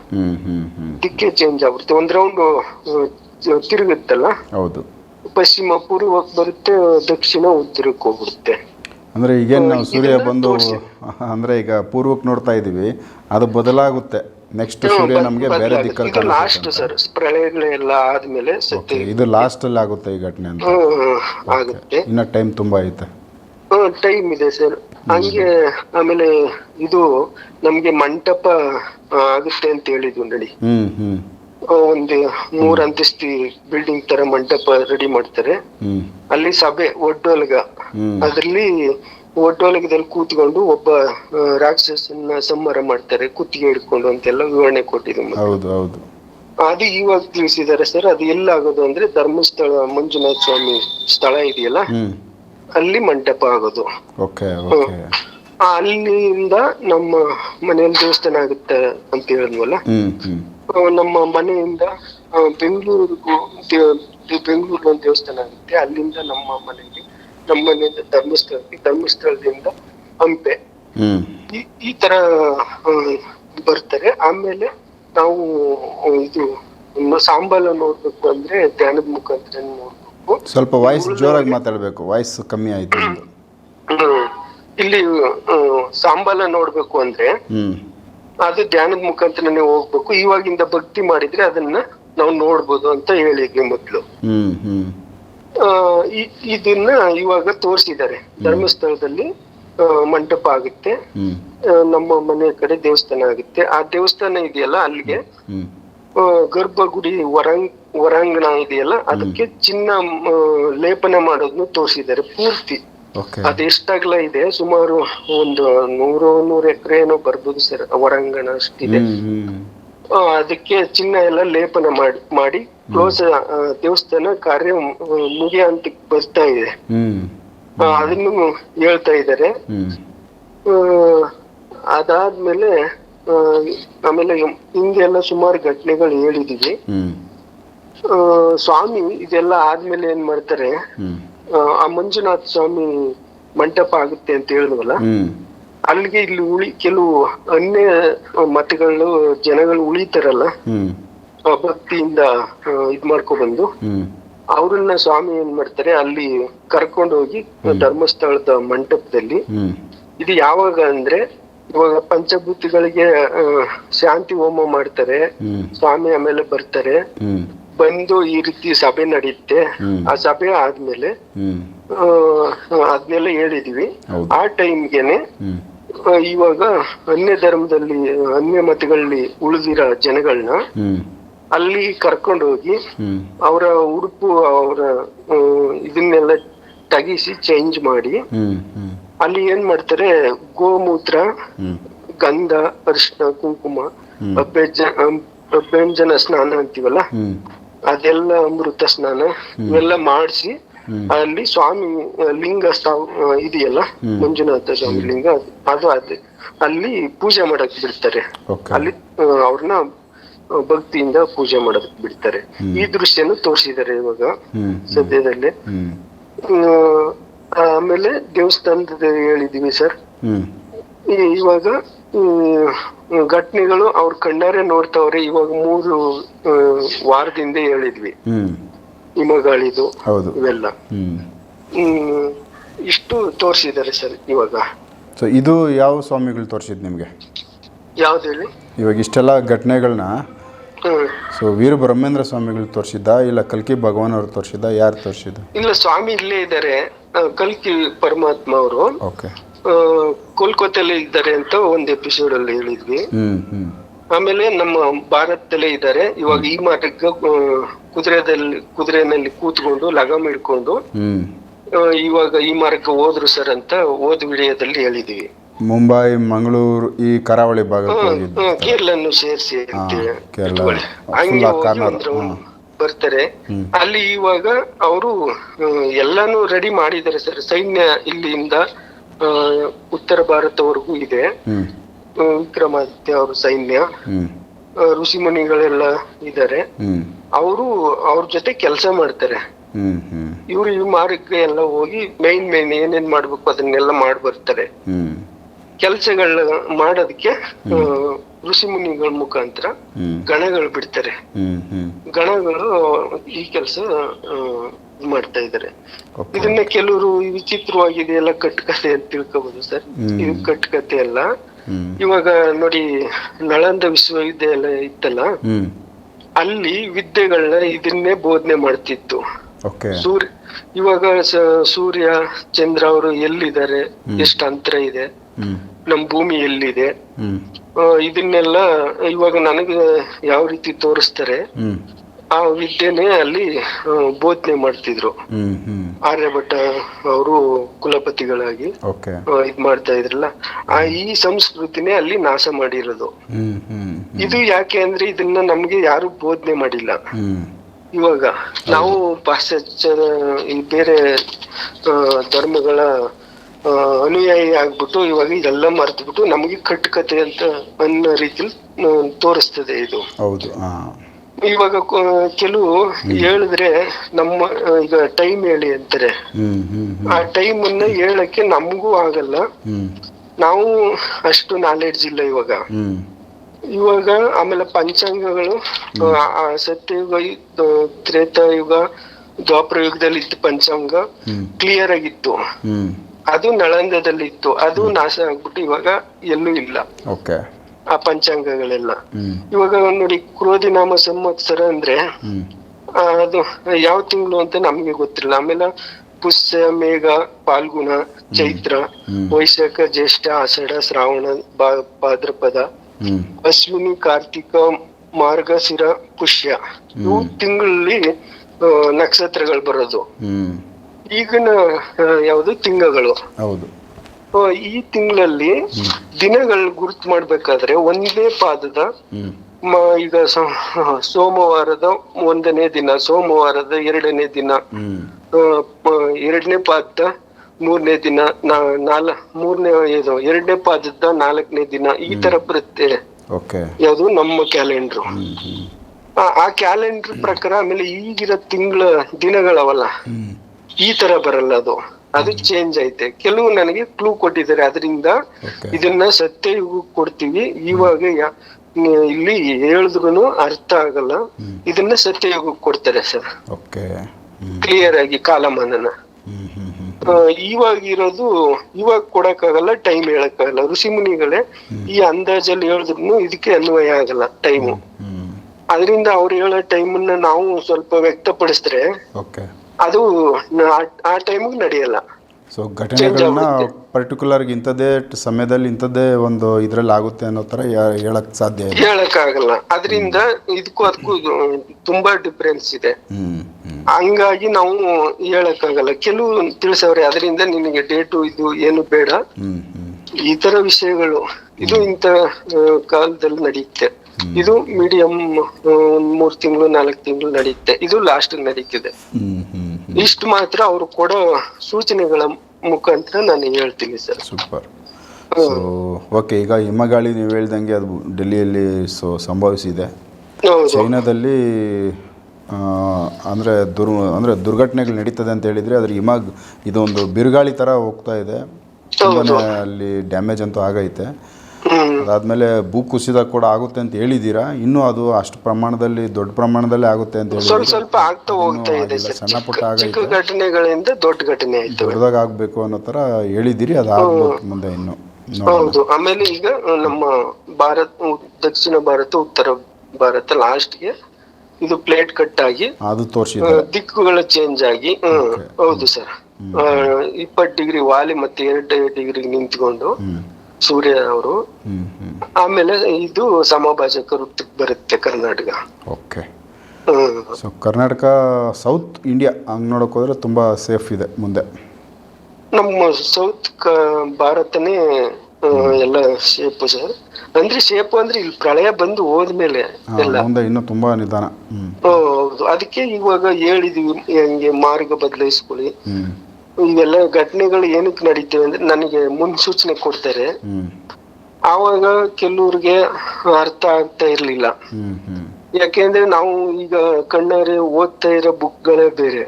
ದಿಕ್ಕೆ ಚೇಂಜ್ ಆಗುತ್ತೆ. ಒಂದ್ ರೌಂಡ್ ತಿರುಗುತ್ತಲ್ಲ? ಹೌದು. ಪಶ್ಚಿಮ ಪೂರ್ವಕ್ಕೆ ಬರುತ್ತೆ ದಕ್ಷಿಣ ಉತ್ತರಕ್ಕೆ ಹೋಗ್ಬಿಡುತ್ತೆ. ಅಂದ್ರೆ ಈಗ ನಾವು ಸೂರ್ಯ ಬಂದು [laughs] ಅಂದ್ರೆ ಈಗ ಪೂರ್ವಕ್ಕೆ ನೋಡ್ತಾ ಇದೀವಿ ಅದು ಬದಲಾಗುತ್ತೆ. ನೆಕ್ಸ್ಟ್ ಸೂರ್ಯ ನಮಗೆ ಬೇರೆ ದಿಕ್ಕಲ್ಲಿ ಲಾಸ್ಟ್ ಸರ್ ಪ್ರಳಯಗಳೆಲ್ಲ ಆದ್ಮೇಲೆ ಇದು ಇದು ಲಾಸ್ಟಲ್ಲಿ ಆಗುತ್ತೆ ಈ ಘಟನೆ ಅಂತ. ಆಗುತ್ತೆ. ಇನ್ನ ಟೈಮ್ ತುಂಬಾ ಐತೆ. ಟೈಮ್ ಇದೆ ಸರ್ ಹಂಗೆ ಆಮೇಲೆ ಇದು ನಮ್ಗೆ ಮಂಟಪ ಆಗುತ್ತೆ ಅಂತ ಹೇಳಿದ್ವು ನಡಿ. ಒಂದು ಮೂರ್ ಅಂತಸ್ತಿ ಬಿಲ್ಡಿಂಗ್ ತರ ಮಂಟಪ ರೆಡಿ ಮಾಡ್ತಾರೆ. ಅಲ್ಲಿ ಸಭೆ ಒಡ್ಡೋಲ್ಗ. ಅದ್ರಲ್ಲಿ ಒಡ್ಡೋಲಗದಲ್ಲಿ ಕೂತ್ಕೊಂಡು ಒಬ್ಬ ರಾಕ್ಷಸನ್ನ ಸಂಹಾರ ಮಾಡ್ತಾರೆ ಕುತ್ತಿಗೆ ಹಿಡ್ಕೊಂಡು ಅಂತೆಲ್ಲ ವಿವರಣೆ ಹೌದು ಅದು ಇವಾಗ ತಿಳಿಸಿದ್ದಾರೆ ಸರ್ ಅದು ಎಲ್ಲಾಗೋದು ಅಂದ್ರೆ ಧರ್ಮಸ್ಥಳ ಮಂಜುನಾಥ ಸ್ವಾಮಿ ಸ್ಥಳ ಇದೆಯಲ್ಲ? ಅಲ್ಲಿ ಮಂಟಪ ಆಗೋದು. Okay okay. ಅಲ್ಲಿಂದ ನಮ್ಮ ಮನೆಯಲ್ಲಿ ದೇವಸ್ಥಾನ ಆಗುತ್ತೆ ಅಂತ ಹೇಳಿದ್ವಲ್ಲ? ನಮ್ಮ ಮನೆಯಿಂದ ಬೆಂಗಳೂರಿಗೂ ಬೆಂಗಳೂರು ಒಂದು ದೇವಸ್ಥಾನ ಆಗುತ್ತೆ. ಅಲ್ಲಿಂದ ನಮ್ಮ ಮನೆಗೆ ನಮ್ಮ ಮನೆಯಿಂದ ಧರ್ಮಸ್ಥಳಕ್ಕೆ ಧರ್ಮಸ್ಥಳದಿಂದ ಹಂಪೆ. ಈ ತರ ಬರ್ತಾರೆ. ಆಮೇಲೆ ನಾವು ಇದು ಸಾಂಬಲ ಸಾಂಬಾಲ ನೋಡ್ಬೇಕು ಅಂದ್ರೆ ಧ್ಯಾನದ ಮುಖಾಂತರ ನೋಡ್ಬೇಕು. ಸ್ವಲ್ಪ ವಾಯ್ಸ್ ಜೋರಾಗಿ ಮಾತಾಡಬೇಕು ವಾಯ್ಸ್ ಕಮ್ಮಿ ಆಯ್ತು. ಇಲ್ಲಿ ಸಾಂಬಲ ನೋಡ್ಬೇಕು ಅಂದ್ರೆ ಅದು ಧ್ಯಾನದ ಮುಖಾಂತರನೇ ಹೋಗ್ಬೇಕು. ಇವಾಗಿಂದ ಭಕ್ತಿ ಮಾಡಿದ್ರೆ ಅದನ್ನ ನಾವು ನೋಡ್ಬೋದು ಅಂತ ಹೇಳಿದ್ವಿ ಮೊದ್ಲು. ಇದನ್ನ ಇವಾಗ ತೋರಿಸಿದ್ದಾರೆ. ಧರ್ಮಸ್ಥಳದಲ್ಲಿ ಮಂಟಪ ಆಗುತ್ತೆ. ನಮ್ಮ ಮನೆ ಕಡೆ ದೇವಸ್ಥಾನ ಆಗುತ್ತೆ. ಆ ದೇವಸ್ಥಾನ ಇದೆಯಲ್ಲ ಅಲ್ಲಿಗೆ? ಗರ್ಭಗುಡಿ ಹೊರಾಂಗ್ ಹೊರಾಂಗಣ ಇದೆಯಲ್ಲ ಅದಕ್ಕೆ ಚಿನ್ನ ಲೇಪನ ಮಾಡೋದನ್ನು ತೋರಿಸಿದ್ದಾರೆ ಪೂರ್ತಿ. ಅದೆಷ್ಟಾಗ್ಲ ಅದು ಎಷ್ಟಾಗ್ಲ ಇದೆ ಸುಮಾರು ಒಂದು ನೂರು ನೂರು ಎಕರೆ ಏನೋ ಬರ್ಬೋದು ಸರ್ ಹೊರಾಂಗಣ ಅಷ್ಟಿದೆ. ಅದಕ್ಕೆ ಚಿನ್ನ ಎಲ್ಲ ಲೇಪನ ಮಾಡಿ ಮಾಡಿ ಕ್ಲೋಸ್ ದೇವಸ್ಥಾನ ಕಾರ್ಯ ಮುಗಿಯ ಹಂತಕ್ಕೆ ಬರ್ತಾ ಇದೆ. ಅದನ್ನು ಹೇಳ್ತಾ ಇದ್ದಾರೆ. ಅದಾದ್ಮೇಲೆ ಆಮೇಲೆ ಹಿಂಗೆಲ್ಲ ಸುಮಾರು ಘಟನೆಗಳು ಹೇಳಿದೀವಿ. ಸ್ವಾಮಿ ಇದೆಲ್ಲ ಆದ್ಮೇಲೆ ಏನ್ ಮಾಡ್ತಾರೆ ಆ, ಮಂಜುನಾಥ ಸ್ವಾಮಿ ಮಂಟಪ ಆಗುತ್ತೆ ಅಂತ ಹೇಳಿದ್ವಲ್ಲ? ಅಲ್ಲಿಗೆ ಇಲ್ಲಿ ಉಳಿ ಕೆಲವು ಅನ್ಯ ಮತಗಳು ಜನಗಳು ಉಳಿತಾರಲ್ಲ? ಭಕ್ತಿಯಿಂದ ಇದ್ ಮಾಡ್ಕೊ ಬಂದು ಹ್ಞೂ ಅವ್ರನ್ನ ಸ್ವಾಮಿ ಏನ್ ಮಾಡ್ತಾರೆ ಅಲ್ಲಿ ಕರ್ಕೊಂಡು ಹೋಗಿ ಧರ್ಮಸ್ಥಳದ ಮಂಟಪದಲ್ಲಿ ಇದು ಯಾವಾಗ ಅಂದ್ರೆ ಇವಾಗ ಪಂಚಭೂತಿಗಳಿಗೆ ಶಾಂತಿ ಹೋಮ ಮಾಡ್ತಾರೆ ಸ್ವಾಮಿ ಆಮೇಲೆ ಬರ್ತಾರೆ. ಬಂದು ಈ ರೀತಿ ಸಭೆ ನಡೆಯುತ್ತೆ. ಆ ಸಭೆ ಆದ್ಮೇಲೆ ಅದನ್ನೆಲ್ಲ ಅದ್ನೆಲ್ಲ ಹೇಳಿದೀವಿ. ಆ ಟೈಮ್ಗೆನೆ ಇವಾಗ ಅನ್ಯ ಧರ್ಮದಲ್ಲಿ ಅನ್ಯ ಮತಗಳಲ್ಲಿ ಉಳಿದಿರೋ ಜನಗಳನ್ನ ಅಲ್ಲಿ ಕರ್ಕೊಂಡು ಹೋಗಿ ಅವರ ಉಡುಪು ಅವರ ಇದನ್ನೆಲ್ಲ ತಗಿಸಿ ಚೇಂಜ್ ಮಾಡಿ ಅಲ್ಲಿ ಏನ್ ಮಾಡ್ತಾರೆ ಗೋಮೂತ್ರ ಗಂಧ ಅರಿಶಿನ ಕುಂಕುಮ ಅಭ್ಯಂಜ ಅಭ್ಯಂಜನ ಸ್ನಾನ ಅಂತೀವಲ್ಲ? ಅದೆಲ್ಲ ಅಮೃತ ಸ್ನಾನ ಇವೆಲ್ಲ ಮಾಡಿಸಿ ಅಲ್ಲಿ ಸ್ವಾಮಿ ಲಿಂಗ ಸ್ಥಾವ ಇದೆಯಲ್ಲ? ಮಂಜುನಾಥ ಸ್ವಾಮಿ ಲಿಂಗ ಅದು- ಅದು ಅಲ್ಲಿ ಪೂಜೆ ಮಾಡಕ್ ಬಿಡ್ತಾರೆ. ಅಲ್ಲಿ ಅವ್ರನ್ನ ಭಕ್ತಿಯಿಂದ ಪೂಜೆ ಮಾಡಕ್ ಬಿಡ್ತಾರೆ. ಈ ದೃಶ್ಯನು ತೋರಿಸಿದ್ದಾರೆ ಇವಾಗ ಸದ್ಯದಲ್ಲಿ. ಆಮೇಲೆ ದೇವಸ್ಥಾನದ ಹೇಳಿದೀವಿ ಸರ್. ಇವಾಗ ಘಟನೆಗಳು ಅವ್ರ ಕಣ್ಣಾರೆ ನೋಡ್ತಾವ್ರೆ ಇವಾಗ ಮೂರು ವಾರದಿಂದ ಹೇಳಿದ್ವಿ. ಹಿಮಗಾಳಿದು ಇವೆಲ್ಲ. ಇಷ್ಟು ತೋರಿಸಿದ್ದಾರೆ ಸರ್ ಇವಾಗ. ಸೊ ಇದು ಯಾವ ಸ್ವಾಮಿಗಳು ತೋರಿಸಿದ್ ನಿಮಗೆ? ಯಾವ್ದು ಹೇಳಿ? ಇವಾಗ ಇಷ್ಟೆಲ್ಲ ಘಟನೆಗಳನ್ನ ಸೊ ವೀರ ಬ್ರಹ್ಮೇಂದ್ರ ಸ್ವಾಮಿಗಳು ತೋರಿಸಿದ್ದ? ಇಲ್ಲ ಕಲ್ಕಿ ಭಗವಾನ್ ಅವ್ರು ತೋರಿಸಿದ್ದ? ಯಾರು ತೋರಿಸಿದ್ದು? ಇಲ್ಲ ಸ್ವಾಮಿ ಇಲ್ಲೇ ಇದ್ದಾರೆ. ಕಲ್ಕಿ ಪರಮಾತ್ಮ ಅವರು. ಕೋಲ್ಕತ್ತಲ್ಲೇ ಇದ್ದಾರೆ ಅಂತ ಒಂದ್ ಎಪಿಸೋಡ್ ಅಲ್ಲಿ ಹೇಳಿದ್ವಿ. ಆಮೇಲೆ ನಮ್ಮ ಭಾರತದಲ್ಲೇ ಇದ್ದಾರೆ. ಇವಾಗ ಈ ಮಾಟಕ್ಕೆ ಕುದುರೆದಲ್ಲಿ ಕುದುರೆನಲ್ಲಿ ಕೂತ್ಕೊಂಡು ಲಗಾಮ್ ಹಿಡ್ಕೊಂಡು ಇವಾಗ ಈ ಮಾರ್ಗ ಹೋದ್ರು ಸರ್ ಅಂತ ಓದ್ ವಿಡಿಯೋದಲ್ಲಿ ಹೇಳಿದೀವಿ. ಮುಂಬೈ ಮಂಗಳೂರು ಈ ಕರಾವಳಿ ಭಾಗ ಕೇರಳನ್ನು ಸೇರಿಸಿ ಹಂಗೆ ಬರ್ತಾರೆ. ಅಲ್ಲಿ ಇವಾಗ ಅವರು ಎಲ್ಲಾನು ರೆಡಿ ಮಾಡಿದ್ದಾರೆ ಸರ್. ಸೈನ್ಯ ಇಲ್ಲಿಂದ ಉತ್ತರ ಭಾರತವರೆಗೂ ಇದೆ. ವಿಕ್ರಮಾದಿತ್ಯ ಅವ್ರ ಸೈನ್ಯ. ಋಷಿಮುನಿಗಳೆಲ್ಲ ಇದ್ದಾರೆ. ಅವರು ಅವ್ರ ಜೊತೆ ಕೆಲಸ ಮಾಡ್ತಾರೆ. ಇವ್ರು ಈ ಮಾರ್ಗ ಎಲ್ಲ ಹೋಗಿ ಮೇನ್ ಮೇನ್ ಏನೇನ್ ಮಾಡ್ಬೇಕು ಅದನ್ನೆಲ್ಲ ಮಾಡಿ ಬರ್ತಾರೆ ಕೆಲಸಗಳ ಮಾಡೋದಕ್ಕೆ ಋಷಿ ಮುನಿಗಳ ಮುಖಾಂತರ ಗಣಗಳು ಬಿಡ್ತಾರೆ. ಗಣಗಳು ಈ ಕೆಲಸ ಮಾಡ್ತಾ ಇದ್ದಾರೆ. ಓಕೆ. ಇದನ್ನ ಕೆಲವರು ವಿಚಿತ್ರವಾಗಿದೆ ಎಲ್ಲ ಕಟ್ಟುಕತೆ ಅಂತ ತಿಳ್ಕೊಬಹುದು ಸರ್. ಇದು ಕಟ್ಟುಕತೆ ಅಲ್ಲ. ಇವಾಗ ನೋಡಿ ನಳಂದ ವಿಶ್ವವಿದ್ಯಾಲಯ ಇತ್ತಲ್ಲ? ಅಲ್ಲಿ ವಿದ್ಯೆಗಳನ್ನ ಇದನ್ನೇ ಬೋಧನೆ ಮಾಡ್ತಿತ್ತು. ಸೂರ್ಯ ಇವಾಗ ಸೂರ್ಯ ಚಂದ್ರ ಅವರು ಎಲ್ಲಿದ್ದಾರೆ? ಎಷ್ಟು ಅಂತರ ಇದೆ? ಹ್ಞೂ ನಮ್ ಭೂಮಿ ಎಲ್ಲಿದೆ? ಇದನ್ನೆಲ್ಲ ಇವಾಗ ನನಗೆ ಯಾವ ರೀತಿ ತೋರಿಸ್ತಾರೆ? ಆ ವಿದ್ಯೆನೆ ಅಲ್ಲಿ ಬೋಧನೆ ಮಾಡ್ತಿದ್ರು. ಆರ್ಯಭಟ್ಟ ಅವರು ಕುಲಪತಿಗಳಾಗಿ ಇದ್ ಮಾಡ್ತಾ ಇದ್ರಲ್ಲ ಆ ಈ ಸಂಸ್ಕೃತಿನೇ ಅಲ್ಲಿ ನಾಶ ಮಾಡಿರೋದು. ಇದು ಯಾಕೆ ಅಂದ್ರೆ ಇದನ್ನ ನಮ್ಗೆ ಯಾರು ಬೋಧನೆ ಮಾಡಿಲ್ಲ. ಇವಾಗ ನಾವು ಪಾಶ್ಚಾತ್ಯ ಈ ಬೇರೆ ಧರ್ಮಗಳ ಅನುಯಾಯಿ ಆಗ್ಬಿಟ್ಟು ಇವಾಗ ಇದೆಲ್ಲ ಮರೆತುಬಿಟ್ಟು ನಮಗೆ ಕಟ್ಟುಕತೆ ಅಂತ ಅನ್ನೋ ರೀತಿಲಿ ತೋರಿಸ್ತದೆ ಇದು. ಹೌದು ಇವಾಗ ಕೆಲವು ಹೇಳಿದ್ರೆ ನಮ್ಮ ಈಗ ಟೈಮ್ ಹೇಳಿ ಅಂತಾರೆ. ಆ ಟೈಮ್ ಅನ್ನ ಹೇಳಕ್ಕೆ ನಮಗೂ ಆಗಲ್ಲ. ನಾವು ಅಷ್ಟು ನಾಲೆಡ್ಜ್ ಇಲ್ಲ ಇವಾಗ. ಇವಾಗ ಆಮೇಲೆ ಪಂಚಾಂಗಗಳು ಸತ್ಯಯುಗ ತ್ರೇತಾಯುಗ ದ್ವಾಪರ ಯುಗದಲ್ಲಿ ಇತ್ತು ಪಂಚಾಂಗ ಕ್ಲಿಯರ್ ಆಗಿತ್ತು. ಅದು ನಳಂದದಲ್ಲಿ ಇತ್ತು ಅದು ನಾಶ ಆಗ್ಬಿಟ್ಟು ಇವಾಗ ಎಲ್ಲೂ ಇಲ್ಲ. ಓಕೆ. ಆ ಪಂಚಾಂಗಗಳೆಲ್ಲ. ಇವಾಗ ನೋಡಿ ಕ್ರೋಧಿನಾಮ ಸಂವತ್ಸರ ಅಂದ್ರೆ ಅದು ಯಾವ ತಿಂಗಳು ಅಂತ ನಮ್ಗೆ ಗೊತ್ತಿಲ್ಲ. ಆಮೇಲೆ ಪುಷ್ಯ ಮೇಘ ಪಾಲ್ಗುಣ ಚೈತ್ರ ವೈಶಾಖ ಜ್ಯೇಷ್ಠ ಆಷಾಢ ಶ್ರಾವಣ ಭಾದ್ರಪದ ಅಶ್ವಿನಿ ಕಾರ್ತಿಕ ಮಾರ್ಗಶಿರ ಪುಷ್ಯ. ಇವು ತಿಂಗಳಲ್ಲಿ ನಕ್ಷತ್ರಗಳು ಬರೋದು. ಈಗಿನ ಯಾವುದು ತಿಂಗಳು ಹೌದು. ಈ ತಿಂಗಳಲ್ಲಿ ದಿನಗಳು ಗುರುತು ಮಾಡ್ಬೇಕಾದ್ರೆ ಒಂದೇ ಪಾದದ ಈಗ ಸೋಮವಾರದ ಒಂದನೇ ದಿನ ಸೋಮವಾರದ ಎರಡನೇ ದಿನ ಎರಡನೇ ಪಾದದ ಮೂರನೇ ದಿನ ನಾಲ್ ಮೂರನೇ ಇದು ಎರಡನೇ ಪಾದದ ನಾಲ್ಕನೇ ದಿನ ಈ ತರ ಬರುತ್ತೆ. ಯಾವುದು ನಮ್ಮ ಕ್ಯಾಲೆಂಡರ್. ಆ ಕ್ಯಾಲೆಂಡರ್ ಪ್ರಕಾರ ಆಮೇಲೆ ಈಗಿರೋ ತಿಂಗಳ ದಿನಗಳವಲ್ಲ. ಈ ತರ ಬರಲ್ಲ ಅದು. ಅದು ಚೇಂಜ್ ಐತೆ. ಕೆಲವು ನನಗೆ ಕ್ಲೂ ಕೊಟ್ಟಿದ್ದಾರೆ. ಅದರಿಂದ ಇದನ್ನ ಸತ್ಯಯುಗ ಕೊಡ್ತೀವಿ. ಇವಾಗ ಇಲ್ಲಿ ಹೇಳಿದ್ರು ಅರ್ಥ ಆಗಲ್ಲ. ಇದನ್ನ ಸತ್ಯಯುಗ ಕೊಡ್ತಾರೆ ಸರ್. ಕ್ಲಿಯರ್ ಆಗಿ ಕಾಲಮಾನನ. ಇವಾಗ ಇರೋದು ಇವಾಗ ಕೊಡಕ್ಕಾಗಲ್ಲ ಟೈಮ್ ಹೇಳಕ್ಕಾಗಲ್ಲ. ಋಷಿ ಮುನಿಗಳೇ ಈ ಅಂದಾಜಲ್ಲಿ ಹೇಳಿದ್ರು ಇದಕ್ಕೆ ಅನ್ವಯ ಆಗಲ್ಲ ಟೈಮು ಅದರಿಂದ ಅವ್ರು ಹೇಳೋ ಟೈಮನ್ನ ನಾವು ಸ್ವಲ್ಪ ವ್ಯಕ್ತಪಡಿಸಿದ್ರೆ ಓಕೆ ಅದು ಆ- ಟೈಮಿಗೆ ನಡೆಯಲ್ಲ. ಸೊ ಘಟನೆಗಳನ್ನ ಪರ್ಟಿಕ್ಯುಲರ್ ಇಂಥದ್ದೇ ಸಮಯದಲ್ಲಿ ಇಂಥದ್ದೇ ಒಂದು ಇದ್ರಲ್ಲಿ ಆಗುತ್ತೆ ಅನ್ನೋ ತರ ಹೇಳಕ್ ಸಾಧ್ಯ ಇಲ್ಲ? ಹೇಳಕ್ಕಾಗಲ್ಲ. ಅದರಿಂದ ಇದಕ್ಕೂ ಅದಕ್ಕೂ ತುಂಬಾ ಡಿಫ್ರೆನ್ಸ್ ಇದೆ. ಹಂಗಾಗಿ ನಾವು ಹೇಳಕ್ಕಾಗಲ್ಲ. ಕೆಲವು ತಿಳಿಸವ್ರೆ ಅದರಿಂದ ನಿನಗೆ ಡೇಟು ಇದು ಏನು ಬೇಡ. ಈ ತರ ವಿಷಯಗಳು. ಇದು ಇಂಥ ಕಾಲದಲ್ಲಿ ನಡೆಯುತ್ತೆ ಇದು ಮೀಡಿಯಂ ಒಂದ್ ಮೂರ್ ತಿಂಗಳು ನಾಲ್ಕು ತಿಂಗಳು ನಡೆಯುತ್ತೆ ಇದು ಲಾಸ್ಟ್ ನಡೀತಿದೆ. ಇಷ್ಟು ಮಾತ್ರ ಅವರು ಕೊಡೋ ಸೂಚನೆಗಳ ಮುಖಾಂತರ ನಾನು ಹೇಳ್ತೀನಿ ಸರ್. ಸೂಪರ್. ಓಕೆ ಈಗ ಹಿಮಗಾಳಿ ನೀವು ಹೇಳ್ದಂಗೆ ಅದು ಡೆಲ್ಲಿಯಲ್ಲಿ ಸೊ ಸಂಭವಿಸಿದೆ. ಚೈನಾದಲ್ಲಿ ಅಂದರೆ ದುರ್ ಅಂದರೆ ದುರ್ಘಟನೆಗಳು ನಡೀತದೆ ಅಂತ ಹೇಳಿದರೆ ಅದ್ರ ಹಿಮ ಇದೊಂದು ಬಿರುಗಾಳಿ ಥರ ಹೋಗ್ತಾ ಇದೆ. ಅಲ್ಲಿ ಡ್ಯಾಮೇಜ್ ಅಂತೂ ಆಗೈತೆ. ಅದಾದಮೇಲೆ ಭೂ ಕುಸಿತ ಕೂಡ ಆಗುತ್ತೆ ಅಂತ ಹೇಳಿದೀರಾ? ಇನ್ನೂ ಅದು ಅಷ್ಟು ಪ್ರಮಾಣದಲ್ಲಿ ದೊಡ್ಡ ಪ್ರಮಾಣದಲ್ಲಿ ಆಗುತ್ತೆ ಅಂತ ಸ್ವಲ್ಪ ಸ್ವಲ್ಪ ಆಗ್ತಾ ಹೋಗ್ತಾ ಇದೆ ಸರ್. ಸಣ್ಣ ಪುಟ್ಟ ಚಿಕ್ಕ- ಆಗೈತೆ. ಘಟನೆಗಳಿಂದ ದೊಡ್ಡ ಘಟನೆ ಆಯ್ತು. ದೊಡ್ಡದಾಗ ಆಗಬೇಕು ಅನ್ನೋ ತರ ಹೇಳಿದ್ದೀರಿ ಅದು ಆಗ್ಬೇಕು ಮುಂದೆ ಇನ್ನು. ನೋಡೋಣ. ಹೌದು. ಆಮೇಲೆ ಈಗ ನಮ್ಮ ಭಾರತ ದಕ್ಷಿಣ ಭಾರತ ಉತ್ತರ ಭಾರತ ಲಾಸ್ಟ್ಗೆ ಇದು ಪ್ಲೇಟ್ ಕಟ್ ಆಗಿ ಅದು ಆ, ತೋರಿಸಿದ್ದಾರೆ ದಿಕ್ಕುಗಳು ಚೇಂಜ್ ಆಗಿ ಹ್ಮ್ ಹೌದು ಸರ್. ಇಪ್ಪತ್ತು ಡಿಗ್ರಿ ವಾಲಿ ಮತ್ತೆ ಎರಡು ಡಿಗ್ರಿ ನಿಂತ್ಕೊಂಡು ಸೂರ್ಯ ಅವರು ಆಮೇಲೆ ಇದು ಸಮಭಾಜಕ ವೃತ್ತಕ್ಕೆ ಬರುತ್ತೆ Karnataka. Okay. So Karnataka south India ಹಂಗೆ ನೋಡೋಕೆ ಹೋದ್ರೆ ತುಂಬ ಸೇಫ್ ಇದೆ ಮುಂದೆ. ನಮ್ಮ ಸೌತ್ ಕ ಭಾರತನೇ ಎಲ್ಲ ಶೇಪ್ ಸರ್. ಅಂದ್ರೆ ಶೇಪ್ ಅಂದ್ರೆ ಇಲ್ಲಿ ಪ್ರಳಯ ಬಂದು ಹೋದ್ಮೇಲೆ ಎಲ್ಲ. ಇನ್ನೂ ತುಂಬಾ ನಿಧಾನ. ಹೌದು. ಅದಕ್ಕೆ ಇವಾಗ ಹೇಳಿದೀವಿ ಹೆಂಗೆ ಮಾರ್ಗ ಬದಲಾಯಿಸ್ಕೊಳ್ಳಿ. ಇವೆಲ್ಲ ಘಟನೆಗಳು ಏನಕ್ಕೆ ನಡೀತೇವೆ ಅಂದ್ರೆ ನನಗೆ ಮುನ್ಸೂಚನೆ ಕೊಡ್ತಾರೆ. ಆವಾಗ ಕೆಲವ್ರಿಗೆ ಅರ್ಥ ಆಗ್ತಾ ಇರ್ಲಿಲ್ಲ. ಯಾಕೆಂದ್ರೆ ನಾವು ಈಗ ಕಣ್ಣಾರೆ ಓದ್ತಾ ಇರೋ ಬುಕ್ಗಳೇ ಬೇರೆ.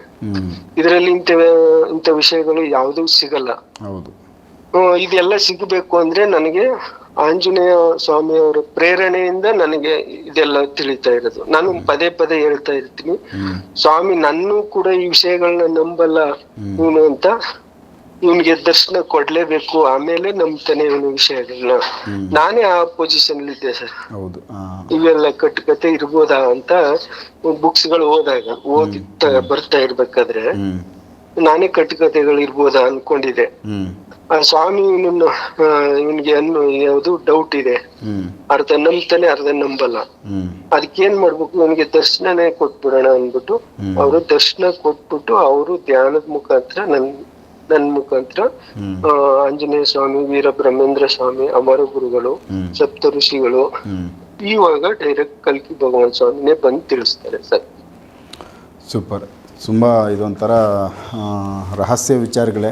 ಇದರಲ್ಲಿ ಇಂಥ ಇಂಥ ವಿಷಯಗಳು ಯಾವುದೂ ಸಿಗಲ್ಲ. ಇದೆಲ್ಲ ಸಿಗಬೇಕು ಅಂದ್ರೆ ನನಗೆ ಆಂಜನೇಯ ಸ್ವಾಮಿ ಅವರ ಪ್ರೇರಣೆಯಿಂದ ನನಗೆ ಇದೆಲ್ಲ ತಿಳಿತಾ ಇರೋದು. ನಾನು ಪದೇ ಪದೇ ಹೇಳ್ತಾ ಇರ್ತೀನಿ. ಸ್ವಾಮಿ ನನ್ನೂ ಕೂಡ ಈ ವಿಷಯಗಳನ್ನ ನಂಬಲ್ಲ ಇವನು ಅಂತ ಇವನಿಗೆ ದರ್ಶನ ಕೊಡ್ಲೇಬೇಕು. ಆಮೇಲೆ ನಂಬ್ತಾನೆ ಇವನು ವಿಷಯಗಳನ್ನ. ನಾನೇ ಆ ಪೊಸಿಷನ್ ಇದ್ದೆ ಸರ್ ಇವೆಲ್ಲ ಕಟ್ಟುಕತೆ ಇರ್ಬೋದಾ ಅಂತ ಬುಕ್ಸ್ಗಳು ಓದಾಗ ಓದಿ ಬರ್ತಾ ಇರ್ಬೇಕಾದ್ರೆ ನಾನೇ ಕಟ್ಟುಕತೆಗಳು ಇರ್ಬೋದಾ ಅನ್ಕೊಂಡಿದ್ದೆ. ಆ ಸ್ವಾಮಿ ಇವನನ್ನು ಇವನ್ಗೆ ಯಾವುದು ಡೌಟ್ ಇದೆ. ಅರ್ಧ ನಂಬ್ತಾನೆ ಅರ್ಧ ನಂಬಲ್ಲ. ಅದಕ್ಕೆ ಅದಕ್ಕೇನ್ ಮಾಡ್ಬೇಕು? ಇವನಿಗೆ ದರ್ಶನನೇ ಕೊಟ್ಬಿಡೋಣ ಅಂದ್ಬಿಟ್ಟು. ಅವರು ದರ್ಶನ ಕೊಟ್ಬಿಟ್ಟು ಅವರು ಧ್ಯಾನದ ಮುಖಾಂತರ ನನ್ ನನ್ ಮುಖಾಂತರ ಆಂಜನೇಯ ಸ್ವಾಮಿ ವೀರ ಬ್ರಹ್ಮೇಂದ್ರ ಸ್ವಾಮಿ ಅಮರ ಗುರುಗಳು ಸಪ್ತ ಋಷಿಗಳು ಇವಾಗ ಡೈರೆಕ್ಟ್ ಕಲ್ಕಿ ಭಗವಾನ್ ಸ್ವಾಮಿನೇ ಬಂದು ತಿಳಿಸ್ತಾರೆ ಸರ್. ಸೂಪರ್. ತುಂಬ ಇದೊಂಥರ ರಹಸ್ಯ ವಿಚಾರಗಳೇ.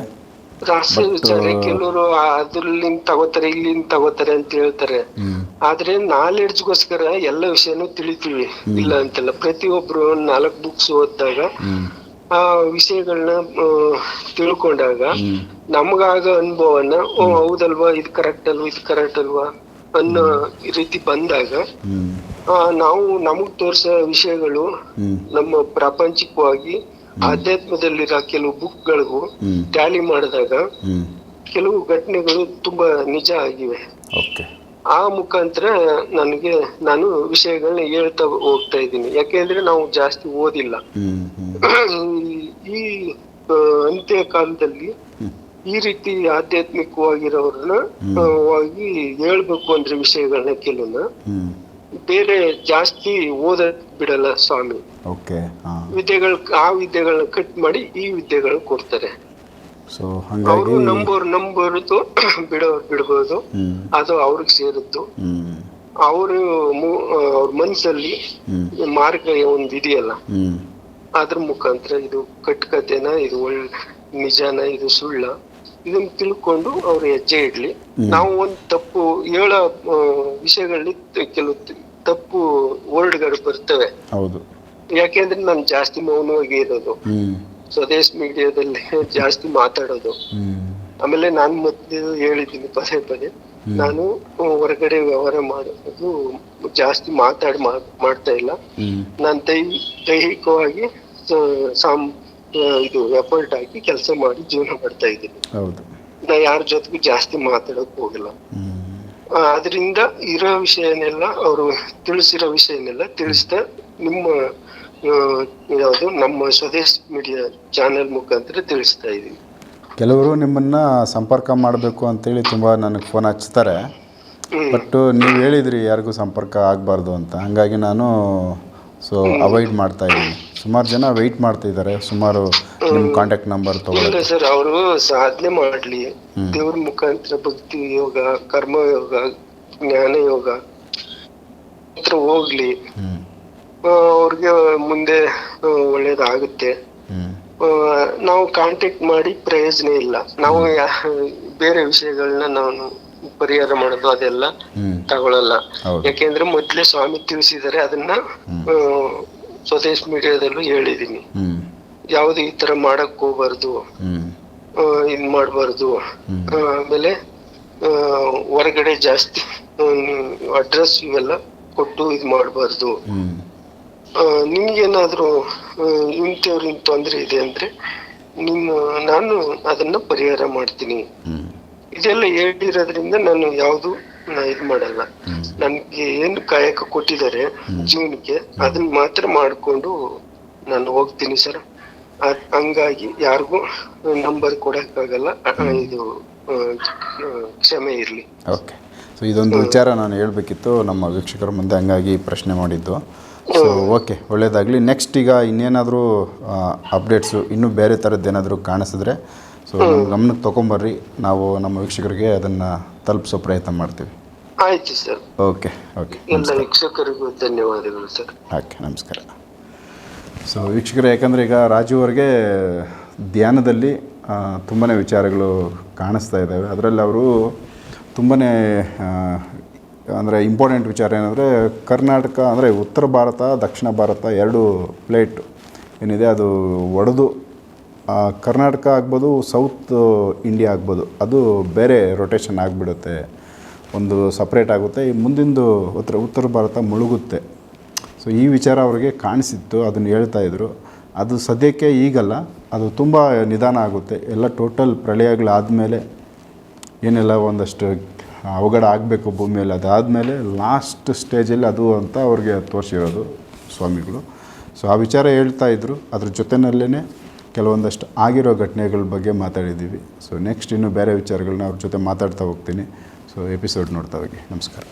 ರಹಸ್ಯ ವಿಚಾರ ಕೆಲವರು ಅದ್ರಲ್ಲಿಂದ ತಗೋತಾರೆ ಇಲ್ಲಿಂದ ತಗೋತಾರೆ ಅಂತ ಹೇಳ್ತಾರೆ. ಆದ್ರೆ ಆದ್ರೆ ನಾಲೆಡ್ಜ್ಗೋಸ್ಕರ ಎಲ್ಲ ವಿಷಯನೂ ತಿಳಿತೀವಿ. ಇಲ್ಲ ಅಂತಲ್ಲ ಪ್ರತಿಯೊಬ್ರು ನಾಲ್ಕು ಬುಕ್ಸ್ ಓದಿದಾಗ ಆ ವಿಷಯಗಳನ್ನ ತಿಳ್ಕೊಂಡಾಗ ನಮಗಾಗ ಅನುಭವನ ಓ ಹೌದಲ್ವಾ ಇದು ಕರೆಕ್ಟ್ ಅಲ್ವಾ ಇದು ಕರೆಕ್ಟ್ ಅಲ್ವಾ ಅನ್ನೋ ರೀತಿ ಬಂದಾಗ ಆ, ನಾವು ನಮಗ್ ತೋರ್ಸೋ ವಿಷಯಗಳು ನಮ್ಮ ಪ್ರಾಪಂಚಿಕವಾಗಿ ಆಧ್ಯಾತ್ಮದಲ್ಲಿರೋ ಕೆಲವು ಬುಕ್ಗಳಿಗೂ ಟ್ಯಾಲಿ ಮಾಡಿದಾಗ ಕೆಲವು ಘಟನೆಗಳು ತುಂಬಾ ನಿಜ ಆಗಿವೆ. ಆ ಮುಖಾಂತರ ನನಗೆ ನಾನು ವಿಷಯಗಳನ್ನ ಹೇಳ್ತಾ ಹೋಗ್ತಾ ಇದ್ದೀನಿ. ಯಾಕೆಂದ್ರೆ ನಾವು ಜಾಸ್ತಿ ಓದಿಲ್ಲ. ಈ ಅಂತ್ಯ ಕಾಲದಲ್ಲಿ ಈ ರೀತಿ ಆಧ್ಯಾತ್ಮಿಕವಾಗಿರೋರನ್ನ ವಾಗಿ ಹೇಳ್ಬೇಕು ಅಂದ್ರೆ ವಿಷಯಗಳನ್ನ ಕೆಲವನ್ನ ಬೇರೆ ಜಾಸ್ತಿ ಓದ ಬಿಡಲ್ಲ ಸ್ವಾಮಿ. ಓಕೆ ವಿದ್ಯೆಗಳು ಆ ವಿದ್ಯೆಗಳನ್ನ ಕಟ್ ಮಾಡಿ ಈ ವಿದ್ಯೆಗಳು ಕೊಡ್ತಾರೆ. ಸೊ ಅವರು ನಂಬೋರ್ ನಂಬರುದು [coughs] ಬಿಡೋರು ಬಿಡ್ಬೋದು. ಅದು ಅವ್ರಿಗೆ ಸೇರಿದ್ದು. ಅವರು ಅವ್ರ ಮನಸ್ಸಲ್ಲಿ ಮಾರ್ಗ ಒಂದ್ ಇದೆಯಲ್ಲ. ಅದ್ರ ಮುಖಾಂತರ ಇದು ಕಟ್ಟುಕತೆನ ಇದು ಒಳ್ಳೆ ನಿಜಾನ ಇದು ಸುಳ್ಳ ಇದನ್ನ ತಿಳ್ಕೊಂಡು ಅವ್ರ ಹೆಜ್ಜೆ ಇಡ್ಲಿ. ನಾವು ಒಂದ್ ತಪ್ಪು ಹೇಳೋ ವಿಷಯಗಳಲ್ಲಿ ಕೆಲವು ತಪ್ಪು ವರ್ಡ್ಗಳು ಬರ್ತವೆ. ಹೌದು. ಯಾಕೆಂದ್ರೆ ನಾನು ಜಾಸ್ತಿ ಮೌನವಾಗಿ ಇರೋದು. ಸ್ವದೇಶ ಮೀಡಿಯಾದಲ್ಲಿ ಜಾಸ್ತಿ ಮಾತಾಡೋದು. ಆಮೇಲೆ ನಾನು ಮೊದಲು ಹೇಳಿದ್ದೀನಿ ಪದೇ ಪದೇ. ನಾನು ಹೊರಗಡೆ ವ್ಯವಹಾರ ಮಾಡೋದು ಜಾಸ್ತಿ ಮಾತಾಡ್ ಮಾಡ್ತಾ ಇಲ್ಲ. ನಾನು ದೈ ದೈಹಿಕವಾಗಿ ಸಾಮ್ ಇದು ಎಫರ್ಟ್ ಹಾಕಿ ಕೆಲಸ ಮಾಡಿ ಜೀವನ ಮಾಡ್ತಾ ಇದ್ದೀನಿ. ನಾ ಯಾರ ಜೊತೆಗೂ ಜಾಸ್ತಿ ಮಾತಾಡಕ್ ಹೋಗಿಲ್ಲ. ಅದರಿಂದ ಇರೋ ವಿಷಯನೆಲ್ಲ ಅವರು ತಿಳಿಸಿರೋ ವಿಷಯನೆಲ್ಲ ತಿಳಿಸ್ತಾ ನಿಮ್ಮ ಯಾವುದು ನಮ್ಮ ಸ್ವದೇಶ್ ಮೀಡಿಯಾ ಚಾನೆಲ್ ಮುಖಾಂತರ ತಿಳಿಸ್ತಾ ಇದ್ದೀವಿ ಕೆಲವರು ನಿಮ್ಮನ್ನು ಸಂಪರ್ಕ ಮಾಡಬೇಕು ಅಂತೇಳಿ ತುಂಬ ನನಗೆ ಫೋನ್ ಹಚ್ತಾರೆ. ಬಟ್ ನೀವು ಹೇಳಿದ್ರಿ ಯಾರಿಗೂ ಸಂಪರ್ಕ ಆಗಬಾರ್ದು ಅಂತ. ಹಾಗಾಗಿ ನಾನು ಸೊ ಅವಾಯ್ಡ್ ಮಾಡ್ತಾ ಇದ್ದೀನಿ. ಸುಮಾರು ಜನ ವೆಯ್ಟ್ ಮಾಡ್ತಿದ್ದಾರೆ ಸುಮಾರು ನಿಮ್ಮ ಕಾಂಟ್ಯಾಕ್ಟ್ ನಂಬರ್ ಇಲ್ಲ ತೊಗೊಳಕ್ಕೆ. ಸರ್ ಅವರು ಸಾಧನೆ ಮಾಡ್ಲಿ. ದೇವ್ರ ಮುಖಾಂತರ ಭಕ್ತಿ ಯೋಗ ಕರ್ಮ ಯೋಗ ಜ್ಞಾನ ಯೋಗ ಹತ್ರ ಹೋಗ್ಲಿ. ಹ್ಞೂ ಅವ್ರಿಗೆ ಮುಂದೆ ಆ, ಒಳ್ಳೇದಾಗುತ್ತೆ. ಹ್ಞೂ ಆ, ನಾವು ಕಾಂಟ್ಯಾಕ್ಟ್ ಮಾಡಿ ಪ್ರಯೋಜನ ಇಲ್ಲ. ನಾವು ಯಾ- ಬೇರೆ ವಿಷಯಗಳನ್ನ ನಾನು ಪರಿಹಾರ ಮಾಡೋದು ಅದೆಲ್ಲ ಹ್ಞೂ ತಗೊಳಲ್ಲ. ಹೌದು. ಯಾಕೆಂದ್ರೆ ಮೊದ್ಲೇ ಸ್ವಾಮಿ ತಿಳಿಸಿದರೆ ಅದನ್ನ ಆ, ಸ್ವದೇಶ್ ಮೀಡಿಯಾದಲ್ಲೂ ಹೇಳಿದೀನಿ ಯಾವ್ದು ಈ ತರ ಮಾಡಕ್ ಹೋಗ್ಬಾರ್ದು ಇದ್ ಮಾಡ್ಬಾರ್ದು. ಆಮೇಲೆ ಆ, ಹೊರಗಡೆ ಜಾಸ್ತಿ ಅಡ್ರೆಸ್ ಇವೆಲ್ಲ ಕೊಟ್ಟು ಇದ್ ಮಾಡ್ಬಾರ್ದು. ನಿಮ್ಗೇನಾದ್ರೂ ಆ, ಇಂಥವ್ರಿಂದ ತೊಂದ್ರೆ ಇದೆ ಅಂದ್ರೆ ನಿಮ್ಮ ನಾನು ಅದನ್ನ ಪರಿಹಾರ ಮಾಡ್ತೀನಿ. ಇದೆಲ್ಲ ಹೇಳಿರೋದ್ರಿಂದ ನಾನು ಯಾವ್ದು ಇದ್ ಮಾಡಲ್ಲ. ನನಗೆ ಏನು ಕಾಯಕ ಕೊಟ್ಟಿದ್ದಾರೆ ಜೀವನಕ್ಕೆ ಅದನ್ನ ಮಾತ್ರ ಮಾಡ್ಕೊಂಡು ನಾನು ಹೋಗ್ತೀನಿ ಸರ್. ಹಂಗಾಗಿ ಯಾರಿಗೂ ನಂಬರ್ ಕೊಡಕ್ಕಾಗಲ್ಲ. ಇದು ಕ್ಷಮೆ ಇರ್ಲಿ. ಓಕೆ. ಸೊ ಇದೊಂದು ವಿಚಾರ ನಾನು ಹೇಳಬೇಕಿತ್ತು. ನಮ್ಮ ವೀಕ್ಷಕರ ಮುಂದೆ ಹಂಗಾಗಿ ಪ್ರಶ್ನೆ ಮಾಡಿದ್ದು. So okay. ಒಳ್ಳೇದಾಗಲಿ. ನೆಕ್ಸ್ಟ್ ಈಗ ಇನ್ನೇನಾದರೂ ಅಪ್ಡೇಟ್ಸು ಇನ್ನೂ ಬೇರೆ ಥರದ್ದು ಏನಾದರೂ ಕಾಣಿಸಿದ್ರೆ ಸೊ ನಮ್ಮ ಗಮನಕ್ಕೆ ತಗೊಂಬರ್ರಿ. ನಾವು ನಮ್ಮ ವೀಕ್ಷಕರಿಗೆ ಅದನ್ನು ತಲುಪಿಸೋ ಪ್ರಯತ್ನ ಮಾಡ್ತೀವಿ. ಆಯ್ತು ಸರ್. Okay okay. ಎಲ್ಲ ವೀಕ್ಷಕರಿಗೂ ಧನ್ಯವಾದಗಳು ಸರ್. ಓಕೆ ನಮಸ್ಕಾರ. ಸೊ ವೀಕ್ಷಕರು ಯಾಕಂದರೆ ಈಗ ರಾಜು ಅವ್ರಿಗೆ ಧ್ಯಾನದಲ್ಲಿ ತುಂಬಾ ವಿಚಾರಗಳು ಕಾಣಿಸ್ತಾ ಇದ್ದಾವೆ. ಅದರಲ್ಲಿ ಅವರು ತುಂಬಾ ಅಂದರೆ ಇಂಪಾರ್ಟೆಂಟ್ ವಿಚಾರ ಏನಂದರೆ ಕರ್ನಾಟಕ ಅಂದರೆ ಉತ್ತರ ಭಾರತ ದಕ್ಷಿಣ ಭಾರತ ಎರಡು ಪ್ಲೇಟ್ ಏನಿದೆ ಅದು ಒಡೆದು ಕರ್ನಾಟಕ ಆಗ್ಬೋದು, ಸೌತ್ ಇಂಡಿಯಾ ಆಗ್ಬೋದು, ಅದು ಬೇರೆ ರೊಟೇಷನ್ ಆಗಿಬಿಡುತ್ತೆ. ಒಂದು ಸಪ್ರೇಟ್ ಆಗುತ್ತೆ. ಈ ಮುಂದಿಂದು ಉತ್ತರ ಉತ್ತರ ಭಾರತ ಮುಳುಗುತ್ತೆ. ಸೊ ಈ ವಿಚಾರ ಅವರಿಗೆ ಕಾಣಿಸಿತ್ತು, ಅದನ್ನು ಹೇಳ್ತಾ ಇದ್ರು. ಅದು ಸದ್ಯಕ್ಕೆ ಈಗಲ್ಲ, ಅದು ತುಂಬ ನಿಧಾನ ಆಗುತ್ತೆ. ಎಲ್ಲ ಟೋಟಲ್ ಪ್ರಳಯಗಳಾದಮೇಲೆ ಏನೆಲ್ಲ ಒಂದಷ್ಟು ಅವಘಡ ಆಗಬೇಕು ಭೂಮಿಯಲ್ಲಿ ಅದಾದಮೇಲೆ ಲಾಸ್ಟ್ ಸ್ಟೇಜಲ್ಲಿ ಅದು ಅಂತ ಅವ್ರಿಗೆ ತೋರಿಸಿರೋದು ಸ್ವಾಮಿಗಳು. ಸೊ ಆ ವಿಚಾರ ಹೇಳ್ತಾ ಇದ್ರು. ಅದ್ರ ಜೊತೆಯಲ್ಲೇ ಕೆಲವೊಂದಷ್ಟು ಆಗಿರೋ ಘಟನೆಗಳ ಬಗ್ಗೆ ಮಾತಾಡಿದ್ದೀವಿ. ಸೊ ನೆಕ್ಸ್ಟ್ ಇನ್ನೂ ಬೇರೆ ವಿಚಾರಗಳನ್ನ ಅವ್ರ ಜೊತೆ ಮಾತಾಡ್ತಾ ಹೋಗ್ತೀನಿ. ಸೊ ಎಪಿಸೋಡ್ ನೋಡ್ತಾ ಹೋಗಿ. ನಮಸ್ಕಾರ.